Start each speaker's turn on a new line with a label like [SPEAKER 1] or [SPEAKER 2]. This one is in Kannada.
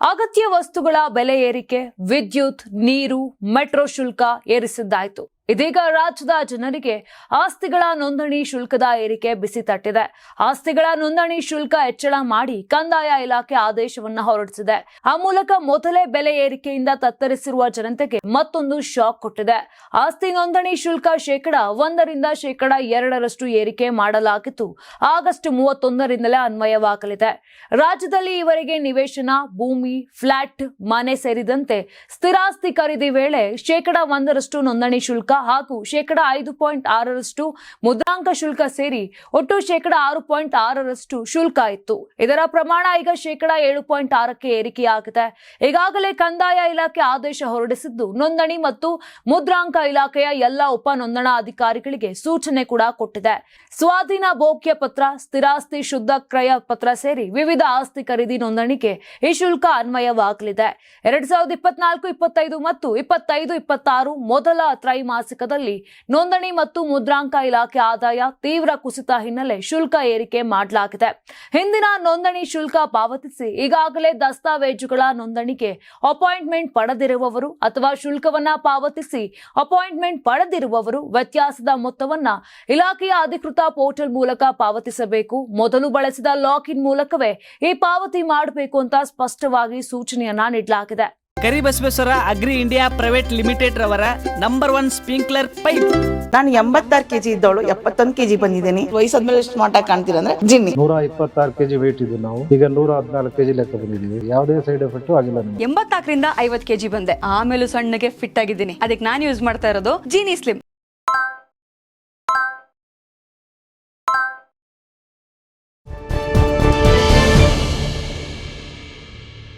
[SPEAKER 1] ಅಗತ್ಯ ವಸ್ತುಗಳ ಬೆಲೆ ಏರಿಕೆ ವಿದ್ಯುತ್ ನೀರು ಮೆಟ್ರೋ ಶುಲ್ಕ ಏರಿಸಿದ್ದಾಯ್ತು. ಇದೀಗ ರಾಜ್ಯದ ಜನರಿಗೆ ಆಸ್ತಿಗಳ ನೋಂದಣಿ ಶುಲ್ಕದ ಏರಿಕೆ ಬಿಸಿ ತಟ್ಟಿದೆ. ಆಸ್ತಿಗಳ ನೋಂದಣಿ ಶುಲ್ಕ ಹೆಚ್ಚಳ ಮಾಡಿ ಕಂದಾಯ ಇಲಾಖೆ ಆದೇಶವನ್ನು ಹೊರಡಿಸಿದೆ. ಆ ಮೂಲಕ ಮೊದಲೇ ಬೆಲೆ ಏರಿಕೆಯಿಂದ ತತ್ತರಿಸಿರುವ ಜನತೆಗೆ ಮತ್ತೊಂದು ಶಾಕ್ ಕೊಟ್ಟಿದೆ. ಆಸ್ತಿ ನೋಂದಣಿ ಶುಲ್ಕ ಶೇಕಡ ಒಂದರಿಂದ ಶೇಕಡ ಎರಡರಷ್ಟು ಏರಿಕೆ ಮಾಡಲಾಗಿದ್ದು ಆಗಸ್ಟ್ ಮೂವತ್ತೊಂದರಿಂದಲೇ ಅನ್ವಯವಾಗಲಿದೆ. ರಾಜ್ಯದಲ್ಲಿ ಈವರೆಗೆ ನಿವೇಶನ, ಭೂಮಿ, ಫ್ಲಾಟ್, ಮನೆ ಸೇರಿದಂತೆ ಸ್ಥಿರಾಸ್ತಿ ಖರೀದಿ ವೇಳೆ ಶೇಕಡ ಒಂದರಷ್ಟು ನೋಂದಣಿ ಶುಲ್ಕ ಹಾಗೂ ಶೇಕಡ ಐದು ಪಾಯಿಂಟ್ ಆರರಷ್ಟು ಮುದ್ರಾಂಕ ಶುಲ್ಕ ಸೇರಿ ಒಟ್ಟು ಶೇಕಡ ಆರು ಪಾಯಿಂಟ್ ಆರರಷ್ಟು ಶುಲ್ಕ ಇತ್ತು. ಇದರ ಪ್ರಮಾಣ ಈಗ ಶೇಕಡ ಏಳು ಪಾಯಿಂಟ್ ಆರಕ್ಕೆ ಏರಿಕೆಯಾಗಿದೆ. ಈಗಾಗಲೇ ಕಂದಾಯ ಇಲಾಖೆ ಆದೇಶ ಹೊರಡಿಸಿದ್ದು ನೋಂದಣಿ ಮತ್ತು ಮುದ್ರಾಂಕ ಇಲಾಖೆಯ ಎಲ್ಲ ಉಪ ಅಧಿಕಾರಿಗಳಿಗೆ ಸೂಚನೆ ಕೂಡ ಕೊಟ್ಟಿದೆ. ಸ್ವಾಧೀನ ಭೋಗ್ಯ ಪತ್ರ, ಸ್ಥಿರಾಸ್ತಿ, ಶುದ್ಧ ಕ್ರಯ ಪತ್ರ ಸೇರಿ ವಿವಿಧ ಆಸ್ತಿ ಖರೀದಿ ನೋಂದಣಿಗೆ ಈ ಶುಲ್ಕ ಅನ್ವಯವಾಗಲಿದೆ. ಎರಡ್ ಸಾವಿರದ ಇಪ್ಪತ್ನಾಲ್ಕು, ಇಪ್ಪತ್ತೈದು ಮತ್ತು ಇಪ್ಪತ್ತೈದು, ಇಪ್ಪತ್ತಾರು ಮೊದಲ ತ್ರೈಮಾಸಿಕದಲ್ಲಿ ನೋಂದಣಿ ಮತ್ತು ಮುದ್ರಾಂಕ ಇಲಾಖೆ ಆದಾಯ ತೀವ್ರ ಕುಸಿತ ಹಿನ್ನೆಲೆ ಶುಲ್ಕ ಏರಿಕೆ ಮಾಡಲಾಗಿದೆ. ಹಿಂದಿನ ನೋಂದಣಿ ಶುಲ್ಕ ಪಾವತಿಸಿ ಈಗಾಗಲೇ ದಸ್ತಾವೇಜುಗಳ ನೋಂದಣಿಗೆ ಅಪಾಯಿಂಟ್ಮೆಂಟ್ ಪಡೆದಿರುವವರು ಅಥವಾ ಶುಲ್ಕವನ್ನ ಪಾವತಿಸಿ ಅಪಾಯಿಂಟ್ಮೆಂಟ್ ಪಡೆದಿರುವವರು ವ್ಯತ್ಯಾಸದ ಮೊತ್ತವನ್ನ ಇಲಾಖೆಯ ಅಧಿಕೃತ ಪೋರ್ಟಲ್ ಮೂಲಕ ಪಾವತಿಸಬೇಕು. ಮೊದಲು ಬಳಸಿದ ಲಾಗಿನ್ ಮೂಲಕವೇ ಈ ಪಾವತಿ ಮಾಡಬೇಕು ಅಂತ ಸ್ಪಷ್ಟವಾಗಿ ಸೂಚನೆಯನ್ನ ನೀಡಲಾಗಿದೆ.
[SPEAKER 2] Karibasaveshwara agri India private limited ರವರ ನಂಬರ್ ಒನ್ ಸ್ಪ್ರಿಂಕ್ಲರ್ ಪೈಪ್.
[SPEAKER 3] ನಾನು ಎಂಬತ್ತಾರು ಕೆಜಿ ಇದ್ದವಳು ಎಪ್ಪತ್ತೊಂದು ಕೆಜಿ ಬಂದಿದ್ದೀನಿ. ವಯಸ್ಸಾದ್ಮೇಲೆ ಸ್ಮಾರ್ಟ್ ಆಗಿ ಕಾಣ್ತೀರ ಅಂದ್ರೆ ಜಿನ್ನಿ.
[SPEAKER 4] ನೂರ ಇಪ್ಪತ್ತಾರು ಕೆಜಿ ವೇಟ್ ಇದ್ದು ನಾವು. ಈಗ ನೂರ ಹದಿನಾಲ್ಕು ಕೆಜಿ ಲೆಕ್ಕ ಬಂದಿದ್ದೀವಿ. ಯಾವುದೇ ಸೈಡ್ ಎಫೆಕ್ಟ್ ಆಗಿಲ್ಲ ಎಂಬತ್ತಾಕರಿಂದ
[SPEAKER 5] ಎಂಬತ್ನಾಲ್ಕರಿಂದ ಐವತ್ ಕೆಜಿ ಬಂದೆ. ಆಮೇಲೂ ಸಣ್ಣಗೆ ಫಿಟ್ ಆಗಿದ್ದೀನಿ. ಅದಕ್ಕೆ ನಾನು ಯೂಸ್ ಮಾಡ್ತಾ ಇರೋದು ಜೀನಿ ಸ್ಲಿಮ್